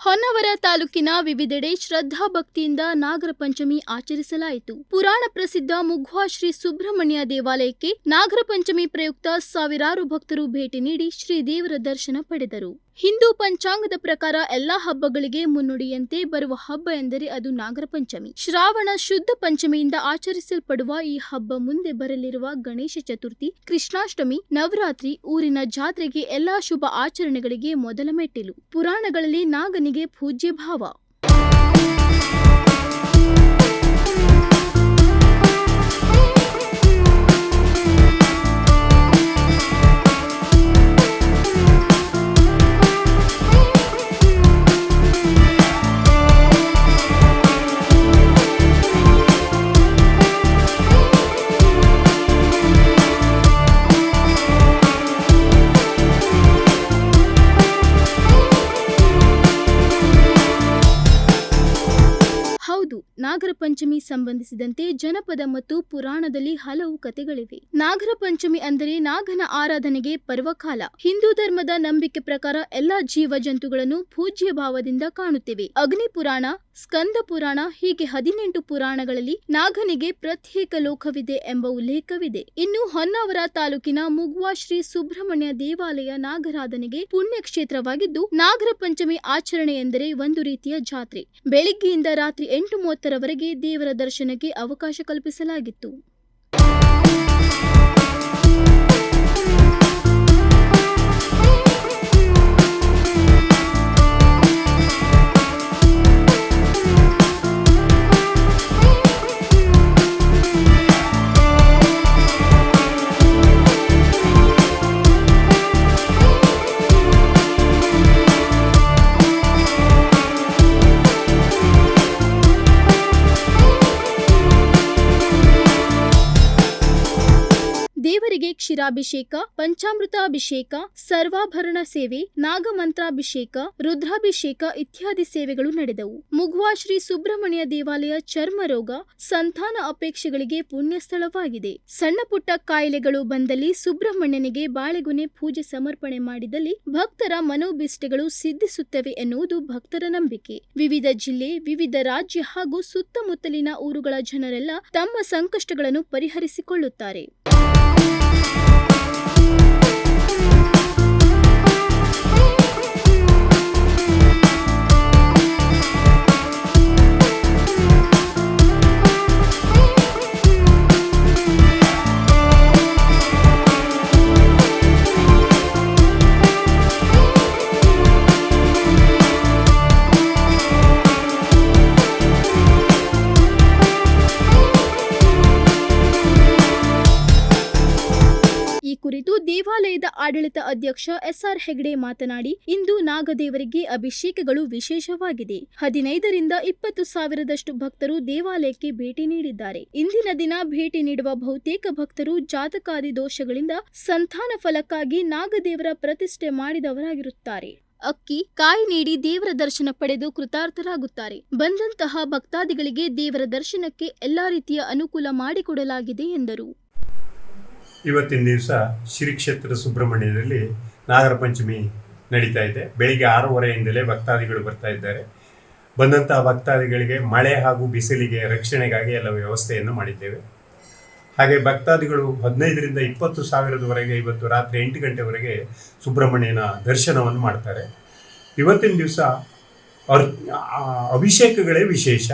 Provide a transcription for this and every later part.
ಹೊನ್ನವರ ತಾಲೂಕಿನ ವಿವಿಧೆಡೆ ಶ್ರದ್ಧಾ ಭಕ್ತಿಯಿಂದ ನಾಗರ ಪಂಚಮಿ ಆಚರಿಸಲಾಯಿತು. ಪುರಾಣ ಪ್ರಸಿದ್ಧ ಮುಘ್ವಾ ಶ್ರೀ ಸುಬ್ರಹ್ಮಣ್ಯ ದೇವಾಲಯಕ್ಕೆ ನಾಗರ ಪಂಚಮಿ ಪ್ರಯುಕ್ತ ಸಾವಿರಾರು ಭಕ್ತರು ಭೇಟಿ ನೀಡಿ ಶ್ರೀ ದೇವರ ದರ್ಶನ ಪಡೆದರು. ಹಿಂದೂ ಪಂಚಾಂಗದ ಪ್ರಕಾರ ಎಲ್ಲಾ ಹಬ್ಬಗಳಿಗೆ ಮುನ್ನುಡಿಯಂತೆ ಬರುವ ಹಬ್ಬ ಎಂದರೆ ಅದು ನಾಗರ ಪಂಚಮಿ. ಶ್ರಾವಣ ಶುದ್ಧ ಪಂಚಮಿಯಿಂದ ಆಚರಿಸಲ್ಪಡುವ ಈ ಹಬ್ಬ ಮುಂದೆ ಬರಲಿರುವ ಗಣೇಶ ಚತುರ್ಥಿ, ಕೃಷ್ಣಾಷ್ಟಮಿ, ನವರಾತ್ರಿ, ಊರಿನ ಜಾತ್ರೆಗೆ ಎಲ್ಲಾ ಶುಭ ಆಚರಣೆಗಳಿಗೆ ಮೊದಲ ಮೆಟ್ಟಿಲು. ಪುರಾಣಗಳಲ್ಲಿ ನಾಗನಿಗೆ ಪೂಜ್ಯ ಭಾವ ಹೌದು. ನಾಗರ ಪಂಚಮಿ ಸಂಬಂಧಿಸಿದಂತೆ ಜನಪದ ಮತ್ತು ಪುರಾಣದಲ್ಲಿ ಹಲವು ಕಥೆಗಳಿವೆ. ನಾಗರ ಪಂಚಮಿ ಅಂದರೆ ನಾಗನ ಆರಾಧನೆಗೆ ಪರ್ವಕಾಲ. ಹಿಂದೂ ಧರ್ಮದ ನಂಬಿಕೆ ಪ್ರಕಾರ ಎಲ್ಲಾ ಜೀವ ಜಂತುಗಳನ್ನು ಪೂಜ್ಯ ಭಾವದಿಂದ ಕಾಣುತ್ತೇವೆ. ಅಗ್ನಿ ಪುರಾಣ ಸ್ಕಂದ ಪುರಾಣ ಹೀಗೆ ಹದಿನೆಂಟು ಪುರಾಣಗಳಲ್ಲಿ ನಾಗನಿಗೆ ಪ್ರತ್ಯೇಕ ಲೋಕವಿದೆ ಎಂಬ ಉಲ್ಲೇಖವಿದೆ. ಇನ್ನು ಹೊನ್ನಾವರ ತಾಲೂಕಿನ ಮುಗ್ವಾ ಶ್ರೀ ಸುಬ್ರಹ್ಮಣ್ಯ ದೇವಾಲಯ ನಾಗರಾಧನೆಗೆ ಪುಣ್ಯಕ್ಷೇತ್ರವಾಗಿದ್ದು, ನಾಗರ ಪಂಚಮಿ ಆಚರಣೆ ಎಂದರೆ ಒಂದು ರೀತಿಯ ಜಾತ್ರೆ. ಬೆಳಿಗ್ಗೆಯಿಂದ ರಾತ್ರಿ ಎಂಟು ಮೂವತ್ತರವರೆಗೆ ದೇವರ ದರ್ಶನಕ್ಕೆ ಅವಕಾಶ ಕಲ್ಪಿಸಲಾಗಿತ್ತು. ದೇವರಿಗೆ ಪಂಚಾಮೃತ ಅಭಿಷೇಕ ಸರ್ವಾಭರಣ ಸೇವೆ, ನಾಗಮಂತ್ರಾಭಿಷೇಕ, ರುದ್ರಾಭಿಷೇಕ ಇತ್ಯಾದಿ ಸೇವೆಗಳು ನಡೆದವು. ಮುಘ್ವಾ ಶ್ರೀ ಸುಬ್ರಹ್ಮಣ್ಯ ದೇವಾಲಯ ಚರ್ಮ ರೋಗ ಸಂತಾನ ಅಪೇಕ್ಷೆಗಳಿಗೆ ಪುಣ್ಯ ಸ್ಥಳವಾಗಿದೆ ಸಣ್ಣ ಪುಟ್ಟ ಕಾಯಿಲೆಗಳು ಬಂದಲ್ಲಿ ಸುಬ್ರಹ್ಮಣ್ಯನಿಗೆ ಬಾಳೆಗೊನೆ ಪೂಜೆ ಸಮರ್ಪಣೆ ಮಾಡಿದಲ್ಲಿ ಭಕ್ತರ ಮನೋಬಿಷ್ಟೆಗಳು ಸಿದ್ಧಿಸುತ್ತವೆ ಎನ್ನುವುದು ಭಕ್ತರ ನಂಬಿಕೆ. ವಿವಿಧ ಜಿಲ್ಲೆ, ವಿವಿಧ ರಾಜ್ಯ ಹಾಗೂ ಸುತ್ತಮುತ್ತಲಿನ ಊರುಗಳ ಜನರೆಲ್ಲ ತಮ್ಮ ಸಂಕಷ್ಟಗಳನ್ನು ಪರಿಹರಿಸಿಕೊಳ್ಳುತ್ತಾರೆ. ಕುರಿತು ದೇವಾಲಯದ ಆಡಳಿತ ಅಧ್ಯಕ್ಷ ಎಸ್ಆರ್ ಹೆಗ್ಡೆ ಮಾತನಾಡಿ, ಇಂದು ನಾಗದೇವರಿಗೆ ಅಭಿಷೇಕಗಳು ವಿಶೇಷವಾಗಿದೆ. ಹದಿನೈದರಿಂದ ಇಪ್ಪತ್ತು ಸಾವಿರದಷ್ಟು ಭಕ್ತರು ದೇವಾಲಯಕ್ಕೆ ಭೇಟಿ ನೀಡಿದ್ದಾರೆ. ಇಂದಿನ ದಿನ ಭೇಟಿ ನೀಡುವ ಬಹುತೇಕ ಭಕ್ತರು ಜಾತಕಾದಿ ದೋಷಗಳಿಂದ ಸಂತಾನ ಫಲಕ್ಕಾಗಿ ನಾಗದೇವರ ಪ್ರತಿಷ್ಠೆ ಮಾಡಿದವರಾಗಿರುತ್ತಾರೆ. ಅಕ್ಕಿ, ಕಾಯಿ ನೀಡಿ ದೇವರ ದರ್ಶನ ಪಡೆದು ಕೃತಾರ್ಥರಾಗುತ್ತಾರೆ. ಬಂದಂತಹ ಭಕ್ತಾದಿಗಳಿಗೆ ದೇವರ ದರ್ಶನಕ್ಕೆ ಎಲ್ಲಾ ರೀತಿಯ ಅನುಕೂಲ ಮಾಡಿಕೊಡಲಾಗಿದೆ ಎಂದರು. ಇವತ್ತಿನ ದಿವಸ ಶ್ರೀ ಕ್ಷೇತ್ರ ಸುಬ್ರಹ್ಮಣ್ಯದಲ್ಲಿ ನಾಗರ ಪಂಚಮಿ ನಡೀತಾ ಇದೆ. ಬೆಳಿಗ್ಗೆ ಆರೂವರೆಯಿಂದಲೇ ಭಕ್ತಾದಿಗಳು ಬರ್ತಾ ಇದ್ದಾರೆ. ಬಂದಂತಹ ಭಕ್ತಾದಿಗಳಿಗೆ ಮಳೆ ಹಾಗೂ ಬಿಸಿಲಿಗೆ ರಕ್ಷಣೆಗಾಗಿ ಎಲ್ಲ ವ್ಯವಸ್ಥೆಯನ್ನು ಮಾಡಿದ್ದೇವೆ. ಹಾಗೆ ಭಕ್ತಾದಿಗಳು ಹದಿನೈದರಿಂದ ಇಪ್ಪತ್ತು ಸಾವಿರದವರೆಗೆ ಇವತ್ತು ರಾತ್ರಿ ಎಂಟು ಗಂಟೆವರೆಗೆ ಸುಬ್ರಹ್ಮಣ್ಯನ ದರ್ಶನವನ್ನು ಮಾಡ್ತಾರೆ. ಇವತ್ತಿನ ದಿವಸ ಅರ್ ಅಭಿಷೇಕಗಳೇ ವಿಶೇಷ.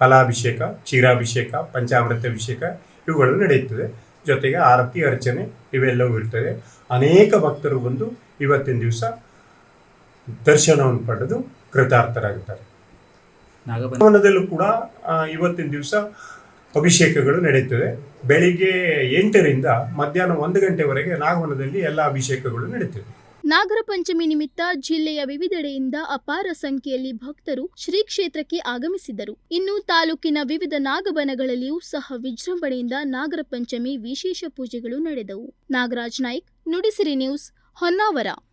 ಫಲಾಭಿಷೇಕ, ಕ್ಷೀರಾಭಿಷೇಕ ಪಂಚಾಮೃತ ಅಭಿಷೇಕ ಇವುಗಳು ನಡೆಯುತ್ತದೆ. ಜೊತೆಗೆ ಆರತಿ ಅರ್ಚನೆ ಇವೆಲ್ಲವೂ ಇರ್ತದೆ. ಅನೇಕ ಭಕ್ತರು ಬಂದು ಇವತ್ತಿನ ದಿವಸ ದರ್ಶನವನ್ನು ಪಡೆದು ಕೃತಾರ್ಥರಾಗುತ್ತಾರೆ. ನಾಗಭವನದಲ್ಲೂ ಕೂಡ ಇವತ್ತಿನ ದಿವಸ ಅಭಿಷೇಕಗಳು ನಡೆಯುತ್ತದೆ ಬೆಳಿಗ್ಗೆ ಎಂಟರಿಂದ ಮಧ್ಯಾಹ್ನ ಒಂದು ಗಂಟೆವರೆಗೆ ನಾಗವನದಲ್ಲಿ ಎಲ್ಲ ಅಭಿಷೇಕಗಳು ನಡೀತದೆ. ನಾಗರ ಪಂಚಮಿ ನಿಮಿತ್ತ ಜಿಲ್ಲೆಯ ವಿವಿಧೆಡೆಯಿಂದ ಅಪಾರ ಸಂಖ್ಯೆಯಲ್ಲಿ ಭಕ್ತರು ಶ್ರೀ ಕ್ಷೇತ್ರಕ್ಕೆ ಆಗಮಿಸಿದ್ದರು ಇನ್ನು ತಾಲೂಕಿನ ವಿವಿಧ ನಾಗಬನಗಳಲ್ಲಿಯೂ ಸಹ ವಿಜೃಂಭಣೆಯಿಂದ ನಾಗರ ಪಂಚಮಿ ವಿಶೇಷ ಪೂಜೆಗಳು ನಡೆದವು. ನಾಗರಾಜ್ ನಾಯ್ಕ್, ನುಡಿಸಿರಿ ನ್ಯೂಸ್, ಹೊನ್ನಾವರ.